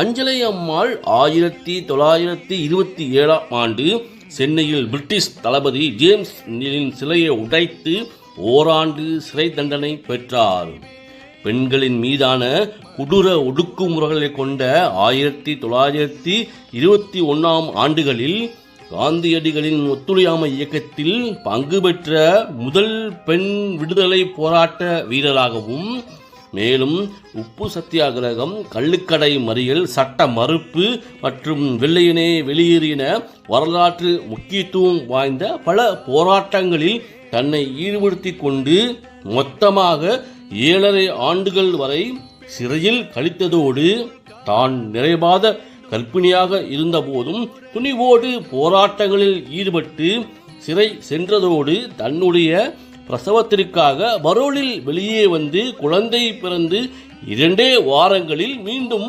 அஞ்சலை அம்மாள் ஆயிரத்தி தொள்ளாயிரத்தி இருபத்தி ஏழாம் ஆண்டு சென்னையில் பிரிட்டிஷ் தளபதி ஜேம்ஸ் நீலின் சிலையை உடைத்து ஓராண்டு சிறை தண்டனை பெற்றார். பெண்களின் மீதான கொடூர ஒடுக்குமுறைகளை கொண்ட ஆயிரத்தி தொள்ளாயிரத்தி இருபத்தி ஒன்றாம் ஆண்டுகளில் காந்தியடிகளின் ஒத்துழையாமை இயக்கத்தில் பங்கு பெற்ற முதல் பெண் விடுதலை போராட்ட வீரராகவும் மேலும் உப்பு சத்தியாகிரகம் கள்ளுக்கடை மறியல் சட்ட மறுப்பு மற்றும் வெள்ளையினே வெளியேறின வரலாற்று முக்கியத்துவம் வாய்ந்த பல போராட்டங்களில் தன்னை ஈடுபடுத்தி கொண்டு மொத்தமாக ஏழரை ஆண்டுகள் வரை சிறையில் கழித்ததோடு தான் நிறைவாத கற்பிணியாக இருந்தபோதும் துணிவோடு போராட்டங்களில் ஈடுபட்டு சிறை சென்றதோடு தன்னுடைய பிரசவத்திற்காக பரோலில் வெளியே வந்து குழந்தை பிறந்து இரண்டே வாரங்களில் மீண்டும்